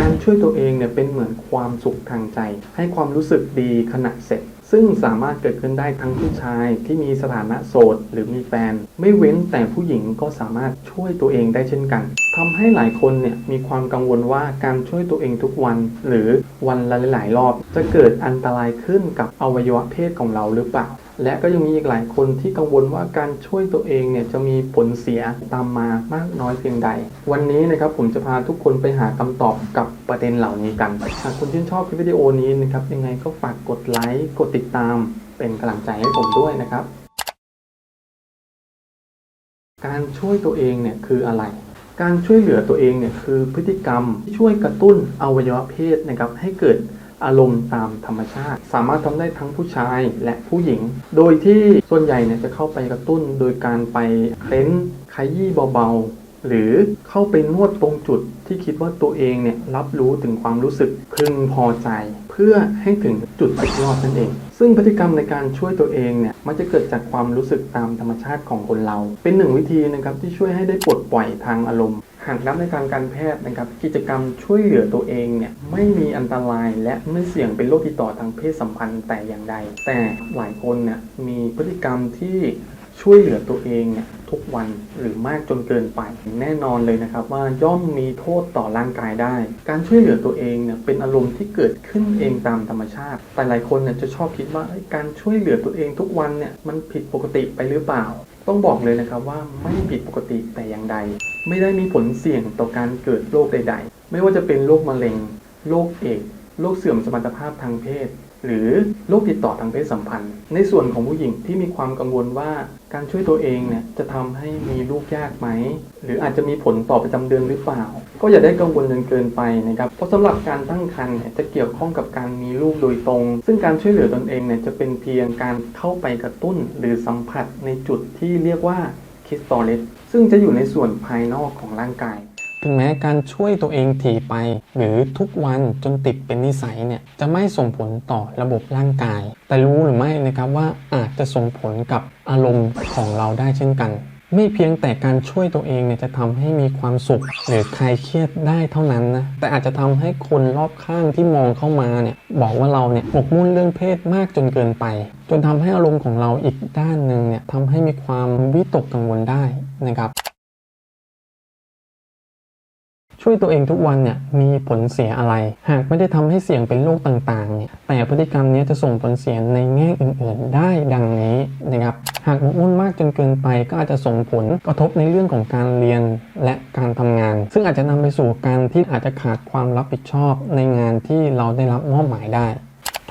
การช่วยตัวเองเนี่ยเป็นเหมือนความสุขทางใจ ให้ความรู้สึกดีขณะเสร็จ ซึ่งสามารถเกิดขึ้นได้ทั้งผู้ชายที่มีสถานะโสดหรือมีแฟน ไม่เว้นแต่ผู้หญิงก็สามารถช่วยตัวเองได้เช่นกันทำให้หลายคนเนี่ยมีความกังวลว่าการช่วยตัวเองทุกวัน หรือวันละหลายๆรอบ จะเกิดอันตรายขึ้นกับอวัยวะเพศของเราหรือเปล่า และก็ยังมีอีกหลายคนที่กังวลว่าการช่วยตัวเองเนี่ยจะมีผลเสียตามมามากน้อยเพียงใด วันนี้นะครับผมจะพาทุกคนไปหาคำตอบกับประเด็นเหล่านี้กัน หากคุณชื่นชอบคลิปวิดีโอนี้นะครับยังไงก็ฝากกดไลค์กดติดตามเป็นกำลังใจให้ผมด้วยนะครับ การช่วยตัวเองเนี่ยคืออะไรการช่วยเหลือตัวเองเนี่ยคือพฤติกรรมที่ช่วยกระตุ้นอวัยวะเพศนะครับให้เกิด อารมณ์ตามธรรมชาติ สามารถทำได้ทั้งผู้ชายและผู้หญิง โดยที่ส่วนใหญ่เนี่ยจะเข้าไปกระตุ้นโดยการไปเคล้นขยี้เบาๆ หรือเข้าไปนวดตรงจุดที่คิดว่าตัวเองเนี่ยรับรู้ถึงความรู้สึกพึงพอใจ เพื่อให้ถึงจุดสุดยอดนั่นเอง ซึ่งพฤติกรรมในการช่วยตัวเองเนี่ยมันจะเกิดจากความรู้สึกตามธรรมชาติของคนเรา เป็นหนึ่งวิธีนะครับที่ช่วยให้ได้ปลดปล่อยทางอารมณ์หากนับในทางการแพทย์นะครับกิจกรรมช่วยเหลือตัวเองเนี่ยไม่มีอันตรายและไม่เสี่ยงเป็นโรคติดต่อทางเพศสัมพันธ์แต่อย่างใด แต่หลายคนเนี่ยมีพฤติกรรมที่ช่วยเหลือตัวเองเนี่ย ทุกวันหรือมากจนเกินไป แน่นอนเลยนะครับว่าย่อมมีโทษต่อร่างกายได้ การช่วยเหลือตัวเองเนี่ยเป็นอารมณ์ที่เกิดขึ้นเองตามธรรมชาติ แต่หลายคนเนี่ยจะชอบคิดว่าการช่วยเหลือตัวเองทุกวันเนี่ยมันผิดปกติไปหรือเปล่า ต้องบอกเลยนะครับว่าไม่ผิดปกติแต่อย่างใด ไม่ได้มีผลเสี่ยงต่อการเกิดโรคใด ๆ ไม่ว่าจะเป็นโรคมะเร็งโรคเอดส์โรคเสื่อมสมรรถภาพทางเพศ หรือโรคติดต่อทางเพศสัมพันธ์ ในส่วนของผู้หญิงที่มีความกังวลว่าการช่วยตัวเองเนี่ยจะทำให้มีลูกยากไหม หรืออาจจะมีผลต่อประจำเดือนหรือเปล่า ก็อย่าได้กังวลจนเกินไปนะครับเพราะสำหรับการตั้งครรภ์เนี่ยจะเกี่ยวข้องกับการมีลูกโดยตรง ซึ่งการช่วยเหลือตนเองเนี่ยจะเป็นเพียงการเข้าไปกระตุ้นหรือสัมผัสในจุดที่เรียกว่าคิสตอเลสซึ่งจะอยู่ในส่วนภายนอกของร่างกาย ถึงแม้การช่วยตัวเองถี่ไป หรือทุกวันจนติดเป็นนิสัยเนี่ยจะไม่ส่งผลต่อระบบร่างกาย แต่รู้หรือไม่นะครับว่าอาจจะส่งผลกับอารมณ์ของเราได้เช่นกัน ไม่เพียงแต่การช่วยตัวเองเนี่ยจะทำให้มีความสุข หรือคลายเครียดได้เท่านั้นนะแต่อาจจะทำให้คนรอบข้างที่มองเข้ามาเนี่ยบอกว่าเราเนี่ยหมกมุ่นเรื่องเพศมากจนเกินไป จนทำให้อารมณ์ของเราอีกด้านหนึ่งเนี่ยทำให้มีความวิตกกังวลได้นะครับ ช่วยตัวเองทุกวันเนี่ยมีผลเสียอะไร หากไม่ได้ทำให้เสี่ยงเป็นโรคต่างๆเนี่ยแต่พฤติกรรมนี้จะส่งผลเสียในแง่อื่นๆ ได้ดังนี้นะครับหากหมกมุ่นมากจนเกินไปก็อาจจะส่งผลกระทบในเรื่องของการเรียนและการทำงาน ซึ่งอาจจะนำไปสู่การที่อาจจะขาดความรับผิดชอบในงานที่เราได้รับมอบหมายได้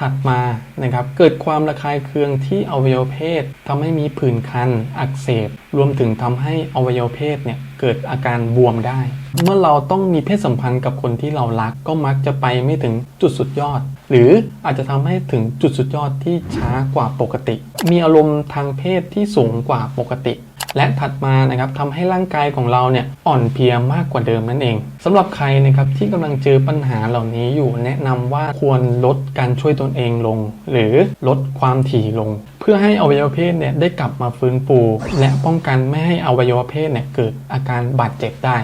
ถัดมานะครับเกิดความระคายเคืองที่อวัยวะเพศทำให้มีผื่นคัน อักเสบ รวมถึงทำให้อวัยวะเพศเนี่ยเกิดอาการบวมได้ เมื่อเราต้องมีเพศสัมพันธ์กับคนที่เรารักก็มักจะไปไม่ถึงจุดสุดยอด หรืออาจจะทำให้ถึงจุดสุดยอดที่ช้ากว่าปกติ มีอารมณ์ทางเพศที่สูงกว่าปกติ และถัดมานะครับทำให้ร่างกายของเราเนี่ยอ่อนเพลียมากกว่าเดิมนั่นเองสำหรับใครนะครับที่กำลังเจอปัญหาเหล่านี้อยู่แนะนำว่าควรลดการช่วยตนเองลง หรือลดความถี่ลง เพื่อให้อวัยวะเพศเนี่ยได้กลับมาฟื้นฟูและป้องกันไม่ให้อวัยวะเพศเนี่ยเกิดอาการบาดเจ็บได้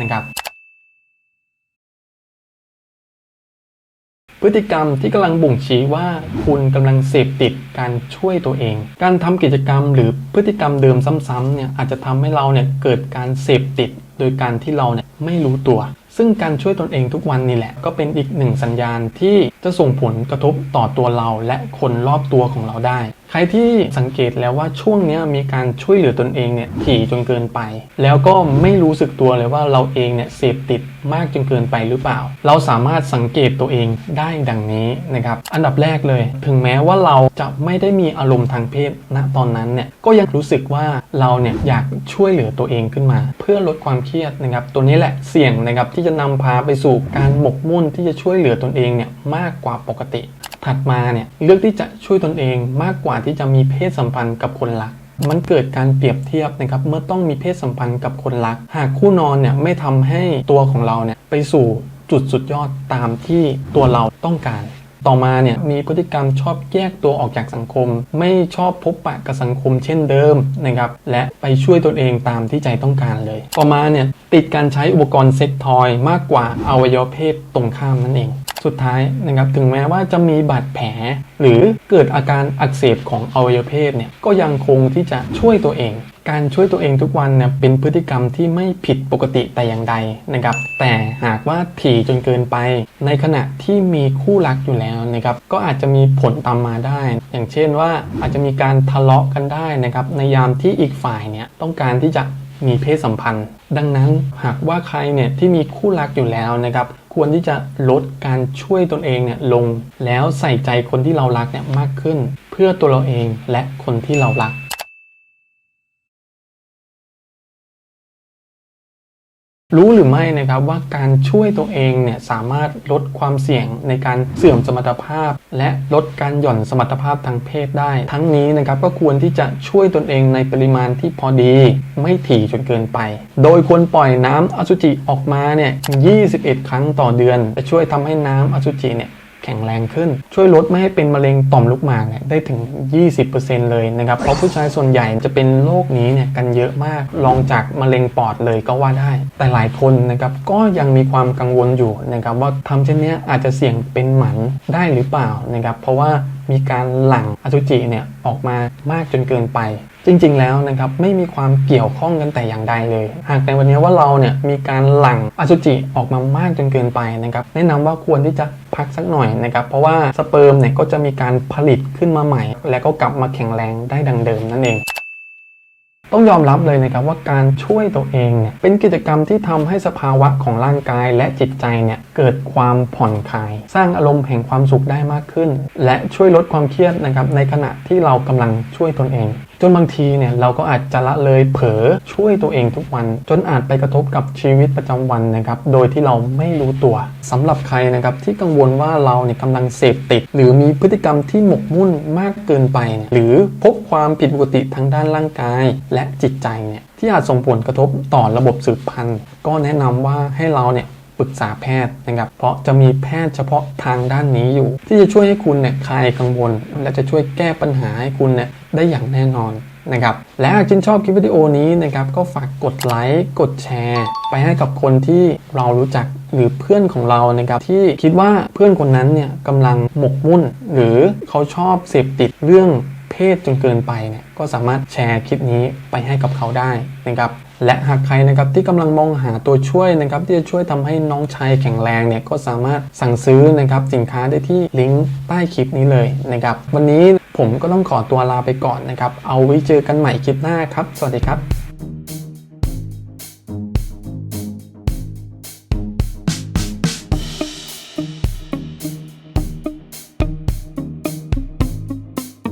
นะครับ พฤติกรรมที่กำลังบ่งชี้ว่าคุณกำลังเสพติดการช่วยตัวเอง การทำกิจกรรมหรือพฤติกรรมเดิมซ้ำๆเนี่ยอาจจะทำให้เราเนี่ยเกิดการเสพติด โดยการที่เราเนี่ยไม่รู้ตัว ซึ่งการช่วยตนเองทุกวันนี่แหละ ก็เป็นอีกหนึ่งสัญญาณที่จะส่งผลกระทบต่อตัวเราและคนรอบตัวของเราได้ ครที่สังเกตแล้วว่าช่วงนี้มีการช่วยเหลือตนเองเนี่ยถี่จนเกินไป แล้วก็ไม่รู้สึกตัวเลยว่าเราเองเนี่ยเสพติดมากจนเกินไปหรือเปล่า เราสามารถสังเกตตัวเองได้ดังนี้นะครับ อันดับแรกเลย ถึงแม้ว่าเราจะไม่ได้มีอารมณ์ทางเพศณตอนนั้นเนี่ยก็ยังรู้สึกว่าเราเนี่ยอยากช่วยเหลือตัวเองขึ้นมา เพื่อลดความเครียดนะครับ ตัวนี้แหละเสี่ยงนะครับที่จะนำพาไปสู่การหมกมุ่นที่จะช่วยเหลือตนเองเนี่ยมากกว่าปกติ ถัดมาเนี่ยเลือกที่จะช่วยตนเองมากกว่าที่จะมีเพศสัมพันธ์กับคนรัก มันเกิดการเปรียบเทียบนะครับเมื่อต้องมีเพศสัมพันธ์กับคนรัก หากคู่นอนเนี่ยไม่ทำให้ตัวของเราเนี่ยไปสู่จุดสุดยอดตามที่ตัวเราต้องการ ต่อมาเนี่ยมีพฤติกรรมชอบแยกตัวออกจากสังคม ไม่ชอบพบปะกับสังคมเช่นเดิมนะครับและไปช่วยตนเองตามที่ใจต้องการเลย ต่อมาเนี่ยติดการใช้อุปกรณ์เซ็กทอยมากกว่าอวัยวะเพศตรงข้ามนั่นเอง สุดท้ายนะครับถึงแม้ว่าจะมีบาดแผล หรือเกิดอาการอักเสบของอวัยวะเพศเนี่ยก็ยังคงที่จะช่วยตัวเอง การช่วยตัวเองทุกวันเนี่ยเป็นพฤติกรรมที่ไม่ผิดปกติแต่อย่างใดนะครับ แต่หากว่าถี่จนเกินไป ในขณะที่มีคู่รักอยู่แล้วนะครับก็อาจจะมีผลตามมาได้ อย่างเช่นว่าอาจจะมีการทะเลาะกันได้นะครับในยามที่อีกฝ่ายเนี่ยต้องการที่จะมีเพศสัมพันธ์ ดังนั้นหากว่าใครเนี่ยที่มีคู่รักอยู่แล้วนะครับ ควรที่จะลดการช่วยตนเองเนี่ยลง แล้วใส่ใจคนที่เรารักเนี่ยมากขึ้น เพื่อตัวเราเองและคนที่เรารัก รู้หรือไม่นะครับว่าการช่วยตัวเองเนี่ยสามารถลดความเสี่ยงในการเสื่อมสมรรถภาพ และลดการหย่อนสมรรถภาพทางเพศได้ ทั้งนี้นะครับก็ควรที่จะช่วยตนเองในปริมาณที่พอดี ไม่ถี่จนเกินไป โดยควรปล่อยน้ำอสุจิออกมาเนี่ย 21 ครั้งต่อเดือน จะช่วยทำให้น้ำอสุจิเนี่ย แข็งแรงขึ้น ช่วยลดไม่ให้เป็นมะเร็งต่อมลูกหมากเนี่ยได้ถึง 20%เลยนะครับ เพราะผู้ชายส่วนใหญ่จะเป็นโรคนี้เนี่ยกันเยอะมากรองจากมะเร็งปอดเลยก็ว่าได้ แต่หลายคนนะครับก็ยังมีความกังวลอยู่นะครับว่าทำเช่นนี้อาจจะเสี่ยงเป็นหมันได้หรือเปล่านะครับเพราะว่ามีการหลั่งอสุจิเนี่ยออกมามากจนเกินไป จริง ๆ แล้วนะครับไม่มีความเกี่ยวข้องกันแต่อย่างใดเลย หากในวันนี้ว่าเราเนี่ยมีการหลั่งอสุจิออกมามากจนเกินไปนะครับแนะนำว่าควรที่จะ พักสักหน่อยนะครับเพราะว่าสเปิร์มเนี่ยก็จะมีการผลิตขึ้นมาใหม่ แล้วก็กลับมาแข็งแรงได้ดังเดิมนั่นเองต้องยอมรับเลยนะครับว่าการช่วยตัวเองเนี่ยเป็นกิจกรรมที่ทำให้สภาวะของร่างกายและจิตใจเนี่ยเกิดความผ่อนคลาย สร้างอารมณ์แห่งความสุขได้มากขึ้น และช่วยลดความเครียดนะครับในขณะที่เรากำลังช่วยตนเอง นบางทีเนี่ยเราก็อาจจะละเลยเผลอช่วยตัวเองทุกวัน จนอาจไปกระทบกับชีวิตประจำวันนะครับโดยที่เราไม่รู้ตัวสำหรับใครนะครับที่กังวลว่าเราเนี่ยกำลังเสพติด หรือมีพฤติกรรมที่หมกมุ่นมากเกินไปนหรือพบความผิดปกติทางด้านร่างกาย และจิตใจเนี่ยที่อาจส่งผลกระทบต่อระบบสืบพันธุ์ ก็แนะนำว่าให้เราเนี่ย ปรึกษาแพทย์นะครับ เพราะจะมีแพทย์เฉพาะทางด้านนี้อยู่ ที่จะช่วยให้คุณเนี่ยคลายกังวล และจะช่วยแก้ปัญหาให้คุณเนี่ยได้อย่างแน่นอนนะครับและหากชื่นชอบคลิปวิดีโอนี้นะครับก็ฝากกดไลค์กดแชร์ ไปให้กับคนที่เรารู้จักหรือเพื่อนของเรานะครับที่คิดว่าเพื่อนคนนั้นเนี่ยกำลังหมกมุ่น หรือเขาชอบเสพติดเรื่อง เพศจนเกินไปเนี่ยก็สามารถแชร์คลิปนี้ไปให้กับเขาได้นะครับและหากใครนะครับที่กำลังมองหาตัวช่วยนะครับที่จะช่วยทำให้น้องชายแข็งแรงเนี่ยก็สามารถสั่งซื้อนะครับสินค้าได้ที่ลิงก์ใต้คลิปนี้เลยนะครับวันนี้ผมก็ต้องขอตัวลาไปก่อนนะครับเอาไว้เจอกันใหม่คลิปหน้าครับ สวัสดีครับ